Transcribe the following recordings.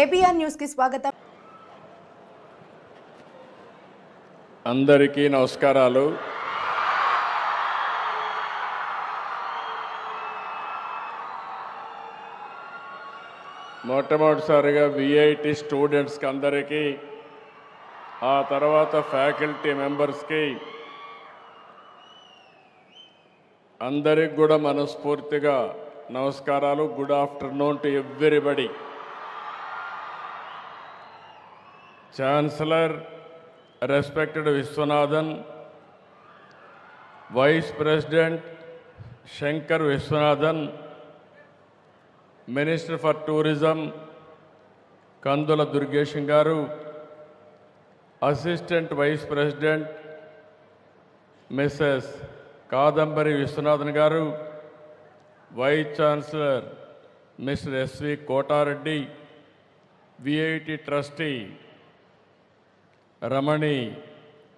KBR న్యూస్కి స్వాగతం. అందరికీ నమస్కారాలు. మొట్టమొదటిసారిగా విఐటి స్టూడెంట్స్కి అందరికీ ఆ తర్వాత ఫ్యాకల్టీ మెంబర్స్కి అందరికి కూడా మనస్ఫూర్తిగా నమస్కారాలు. Good afternoon to everybody chancellor respected Viswanathan vice president Sankar Viswanathan minister for tourism Kandula Durgesh garu assistant vice president Mrs Kadambari Viswanathan garu vice chancellor Mr S V Kotareddy VIT trustee Ramani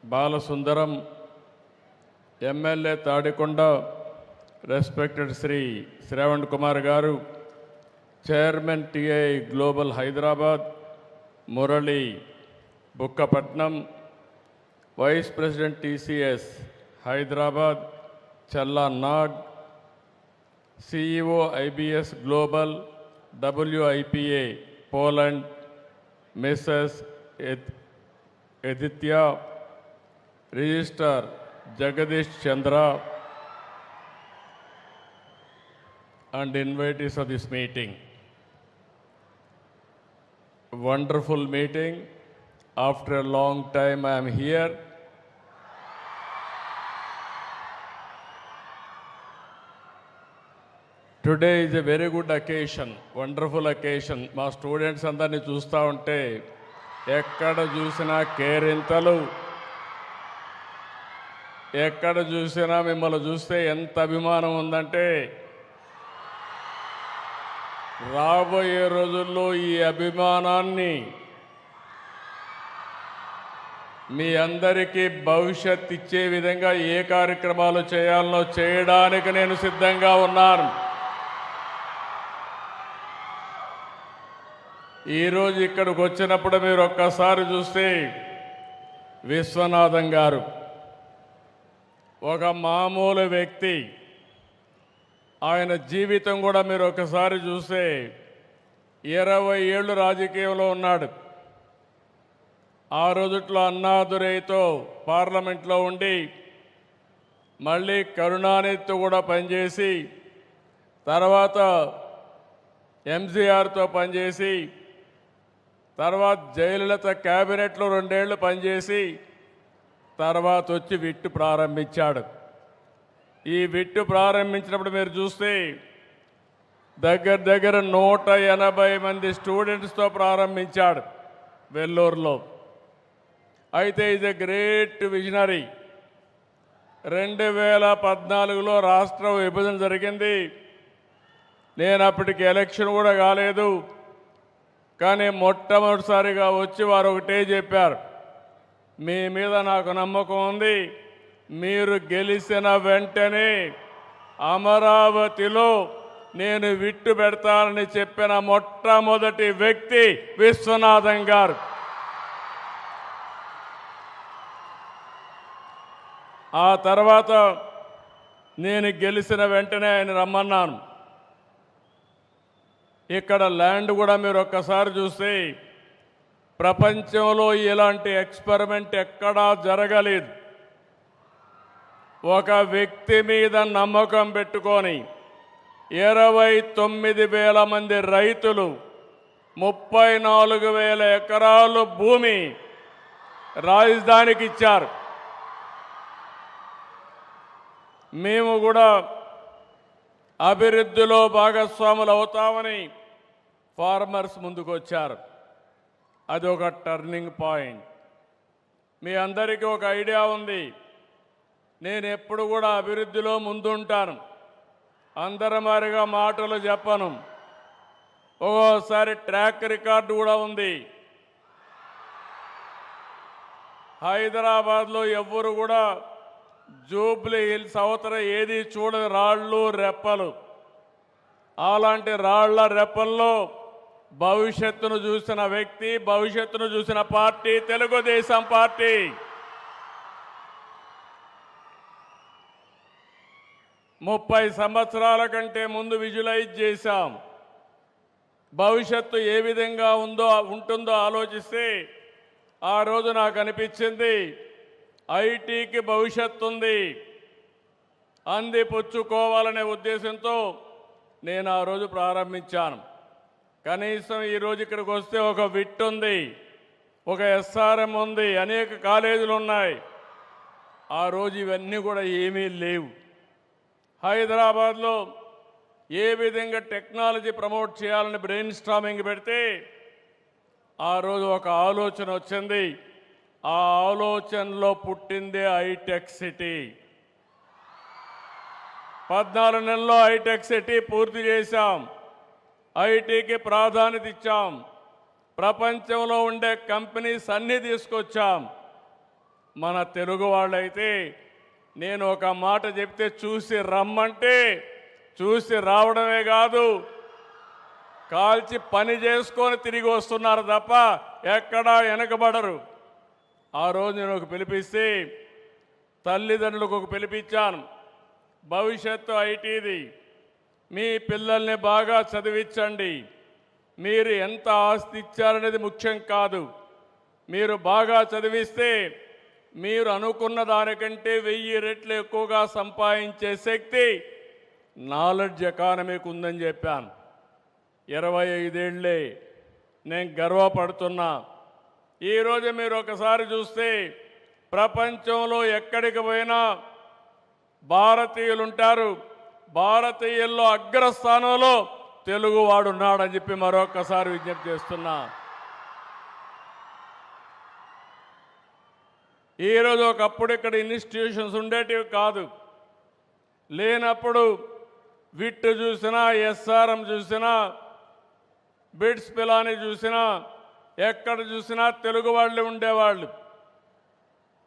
Balasundaram MLA Tadikonda respected Shri Sravan Kumar garu chairman TI global Hyderabad Murali Bukkapatnam vice president TCS Hyderabad Challa Nag CEO IBS global W I P A Poland Mrs ఎత్ Aditya registrar Jagadish Chandra and invitees of this meeting. Wonderful meeting. After a long time I'm here. Today is a very good occasion wonderful occasion. మా students అందరినీ చూస్తూ ఉంటే ఎక్కడ చూసినా కేరింతలు. ఎక్కడ చూసినా మిమ్మల్ని చూస్తే ఎంత అభిమానం ఉందంటే రాబోయే రోజుల్లో ఈ అభిమానాన్ని మీ అందరికీ భవిష్యత్ ఇచ్చే విధంగా ఏ కార్యక్రమాలు చేయాలనో చేయడానికి నేను సిద్ధంగా ఉన్నాను. ఈరోజు ఇక్కడికి వచ్చినప్పుడు మీరు ఒక్కసారి చూస్తే విశ్వనాథం గారు ఒక మామూలు వ్యక్తి. ఆయన జీవితం కూడా మీరు ఒకసారి చూస్తే ఇరవై ఏళ్ళు రాజకీయంలో ఉన్నాడు. ఆ రోజుట్లో అన్నాదురైతో పార్లమెంట్లో ఉండి మళ్ళీ కరుణానిధితో కూడా పనిచేసి తర్వాత ఎంజీఆర్తో పనిచేసి తర్వాత జయలలిత క్యాబినెట్లో రెండేళ్ళు పనిచేసి తర్వాత వచ్చి విట్టు ప్రారంభించాడు. ఈ విట్టు ప్రారంభించినప్పుడు మీరు చూస్తే దగ్గర దగ్గర నూట ఎనభై మంది స్టూడెంట్స్తో ప్రారంభించాడు వెల్లూరులో. అయితే ఇది గ్రేట్ విజనరీ. రెండు వేల పద్నాలుగులో రాష్ట్ర విభజన జరిగింది. నేను అప్పటికి ఎలక్షన్ కూడా కాలేదు. కానీ మొట్టమొదటిసారిగా వచ్చి వారు ఒకటే చెప్పారు మీ మీద నాకు నమ్మకం ఉంది. మీరు గెలిచిన వెంటనే అమరావతిలో నేను విట్టు పెడతానని చెప్పిన మొట్టమొదటి వ్యక్తి విశ్వనాథం గారు. ఆ తర్వాత నేను గెలిచిన వెంటనే ఆయన రమ్మన్నాను. ఇక్కడ ల్యాండ్ కూడా మీరు ఒక్కసారి చూస్తే ప్రపంచంలో ఇలాంటి ఎక్స్పెరిమెంట్ ఎక్కడా జరగలేదు. ఒక వ్యక్తి మీద నమ్మకం పెట్టుకొని ఇరవై తొమ్మిది వేల మంది రైతులు ముప్పై నాలుగు వేల ఎకరాలు భూమి రాజధానికి ఇచ్చారు. మేము కూడా అభివృద్ధిలో భాగస్వాములు అవుతామని ఫార్మర్స్ ముందుకు వచ్చారు అది ఒక టర్నింగ్ పాయింట్. మీ అందరికీ ఒక ఐడియా ఉంది. నేను ఎప్పుడు కూడా అభివృద్ధిలో ముందుంటాను. అందరమారిగా మాటలు చెప్పను. ఒక్కోసారి ట్రాక్ రికార్డు కూడా ఉంది. హైదరాబాద్లో ఎవ్వరు కూడా జూబ్లీ హిల్స్ అవతల ఏది చూడని రాళ్ళు రెప్పలు. అలాంటి రాళ్ళ రెప్పల్లో భవిష్యత్తును చూసిన వ్యక్తి భవిష్యత్తును చూసిన పార్టీ తెలుగుదేశం పార్టీ. ముప్పై సంవత్సరాల కంటే ముందు విజువలైజ్ చేశాం. భవిష్యత్తు ఏ విధంగా ఉందో ఉంటుందో ఆలోచిస్తే ఆ రోజు నాకు అనిపించింది ఐటీకి భవిష్యత్తు ఉంది. అంది పుచ్చుకోవాలనే ఉద్దేశంతో నేను ఆ రోజు ప్రారంభించాను. కనీసం ఈరోజు ఇక్కడికి వస్తే ఒక విట్ ఉంది ఒక ఎస్ఆర్ఎం ఉంది అనేక కాలేజీలు ఉన్నాయి. ఆ రోజు ఇవన్నీ కూడా ఏమీ లేవు. హైదరాబాద్లో ఏ విధంగా టెక్నాలజీ ప్రమోట్ చేయాలని బ్రెయిన్ స్ట్రామింగ్ పెడితే ఆ రోజు ఒక ఆలోచన వచ్చింది. ఆ ఆలోచనలో పుట్టిందే హైటెక్ సిటీ. పద్నాలుగు నెలల్లో హైటెక్ సిటీ పూర్తి చేశాం. ఐటీకి ప్రాధాన్యత ఇచ్చాం. ప్రపంచంలో ఉండే కంపెనీస్ అన్నీ తీసుకొచ్చాం. మన తెలుగు వాళ్ళైతే నేను ఒక మాట చెప్తే చూసి రమ్మంటే చూసి రావడమే కాదు. కాల్చి పని చేసుకొని తిరిగి వస్తున్నారు తప్ప ఎక్కడా వెనకబడరు. ఆ రోజు నేను ఒక పిలిపిస్తే తల్లిదండ్రులకు ఒక పిలిపించాను. భవిష్యత్తు ఐటీది. మీ పిల్లల్ని బాగా చదివించండి. మీరు ఎంత ఆస్తి ఇచ్చారనేది ముఖ్యం కాదు. మీరు బాగా చదివిస్తే మీరు అనుకున్న దానికంటే వెయ్యి రెట్లు ఎక్కువగా సంపాదించే శక్తి నాలెడ్జ్ ఎకానమీకి ఉందని చెప్పాను. ఇరవై ఐదేళ్ళే నేను గర్వపడుతున్నా. ఈరోజు మీరు ఒకసారి చూస్తే ప్రపంచంలో ఎక్కడికి పోయినా భారతీయులుంటారు. భారతీయుల్లో అగ్రస్థానంలో తెలుగువాడు ఉన్నాడని చెప్పి మరొకసారి విజ్ఞప్తి చేస్తున్నా. ఈరోజు ఒకప్పుడు ఇక్కడ ఇన్స్టిట్యూషన్స్ ఉండేటివి కాదు. లేనప్పుడు విట్ చూసినా ఎస్ఆర్ఎం చూసినా బిడ్స్ పిలాని చూసినా ఎక్కడ చూసినా తెలుగు వాళ్ళు ఉండేవాళ్ళు.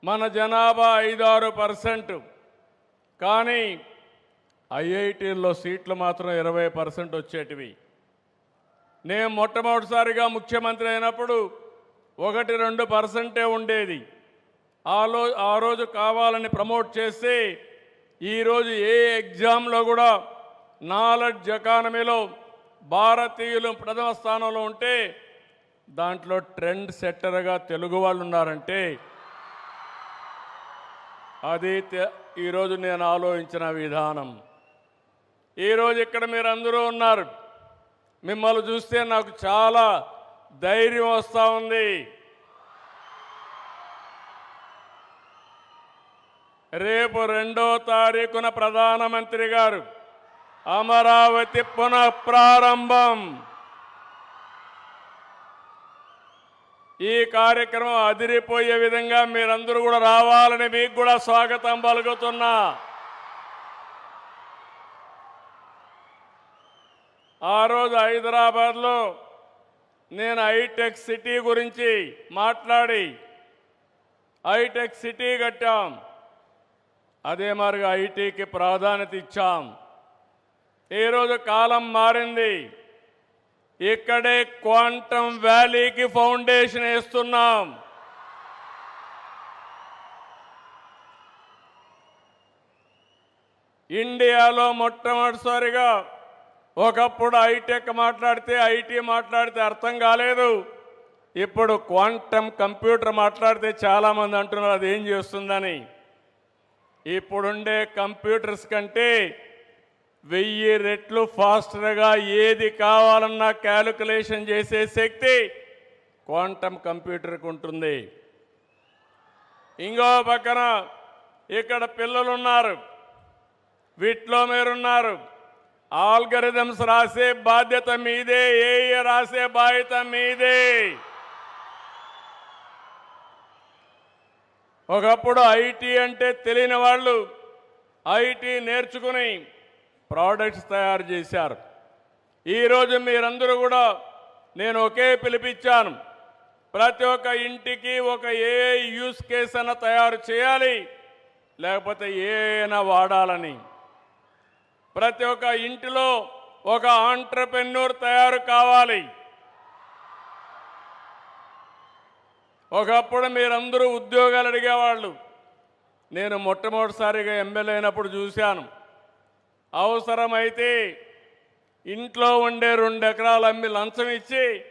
మన జనాభా ఐదారు పర్సెంట్. కానీ ఐఐటీల్లో సీట్లు మాత్రం ఇరవై పర్సెంట్ వచ్చేటివి. నేను మొట్టమొదటిసారిగా ముఖ్యమంత్రి అయినప్పుడు ఒకటి రెండు పర్సెంటే ఉండేది. ఆలో ఆ రోజు కావాలని ప్రమోట్ చేస్తే ఈరోజు ఏ ఎగ్జామ్లో కూడా నాలెడ్జ్ ఎకానమీలో భారతీయులు ప్రథమ స్థానంలో ఉంటే దాంట్లో ట్రెండ్ సెట్టర్గా తెలుగు వాళ్ళు ఉన్నారంటే అది తె- ఈరోజు నేను ఆలోచించిన విధానం. ఈరోజు ఇక్కడ మీరు అందరూ ఉన్నారు. మిమ్మల్ని చూస్తే నాకు చాలా ధైర్యం వస్తూ ఉంది. రేపు రెండో తారీఖున ప్రధానమంత్రి గారు అమరావతి పునః ప్రారంభం. ఈ కార్యక్రమం అదిరిపోయే విధంగా మీరందరూ కూడా రావాలని మీకు కూడా స్వాగతం పలుకుతున్నా. ఆ రోజు హైదరాబాద్లో నేను హైటెక్ సిటీ గురించి మాట్లాడి హైటెక్ సిటీ కట్టాం. అదే మరిగా ఐటీకి ప్రాధాన్యత ఇచ్చాం. ఈరోజు కాలం మారింది. ఇక్కడే క్వాంటమ్ వ్యాలీకి ఫౌండేషన్ వేస్తున్నాం. ఇండియాలో మొట్టమొదటిసారిగా ఒకప్పుడు ఐటెక్ మాట్లాడితే ఐటీ మాట్లాడితే అర్థం కాలేదు. ఇప్పుడు క్వాంటమ్ కంప్యూటర్ మాట్లాడితే చాలామంది అంటున్నారు అది ఏం చేస్తుందని? ఇప్పుడుండే కంప్యూటర్స్ కంటే వెయ్యి రెట్లు ఫాస్టర్గా ఏది కావాలన్నా క్యాలిక్యులేషన్ చేసే శక్తి క్వాంటమ్ కంప్యూటర్కి ఉంటుంది. ఇంకో పక్కన ఇక్కడ పిల్లలు ఉన్నారు వీటిలో మీరున్నారు. ఆల్గరిథమ్స్ రాసే బాధ్యత మీదే ఏ రాసే బాధ్యత మీదే. ఒకప్పుడు ఐటీ అంటే తెలియని వాళ్ళు ఐటీ నేర్చుకుని ప్రోడక్ట్స్ తయారు చేశారు. ఈరోజు మీరందరూ కూడా నేను ఒకే పిలిపించాను. ప్రతి ఒక్క ఇంటికి ఒక ఏ యూస్ కేస్ అన్న తయారు చేయాలి లేకపోతే ఏ అయినా వాడాలని. ప్రతి ఒక్క ఇంటిలో ఒక ఆంటర్ప్రెన్యూర్ తయారు కావాలి. ఒకప్పుడు మీరందరూ ఉద్యోగాలు అడిగేవాళ్ళు. నేను మొట్టమొదటిసారిగా ఎమ్మెల్యే అయినప్పుడు చూశాను. అవసరమైతే ఇంట్లో ఉండే రెండు ఎకరాలు అమ్మి లంచం ఇచ్చి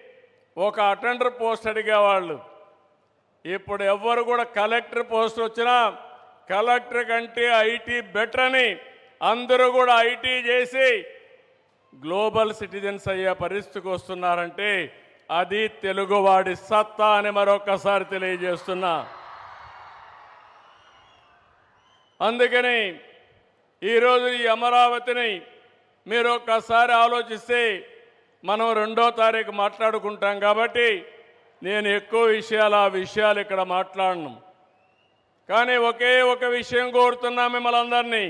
ఒక అటెండర్ పోస్ట్ అడిగేవాళ్ళు. ఇప్పుడు ఎవ్వరు కూడా కలెక్టర్ పోస్ట్ వచ్చినా కలెక్టర్ కంటే ఐటీ బెటర్ అని అందరూ కూడా ఐటీ చేసి గ్లోబల్ సిటిజన్స్ అయ్యే పరిస్థితికి వస్తున్నారంటే అది తెలుగువాడి సత్తా అని మరొకసారి తెలియజేస్తున్నా. అందుకని ఈరోజు ఈ అమరావతిని మీరు ఒక్కసారి ఆలోచిస్తే మనం రెండో తారీఖు మాట్లాడుకుంటాం కాబట్టి నేను ఎక్కువ విషయాలు ఆ విషయాలు ఇక్కడ మాట్లాడను. కానీ ఒకే ఒక విషయం కోరుతున్నా మిమ్మల్ని అందరినీ.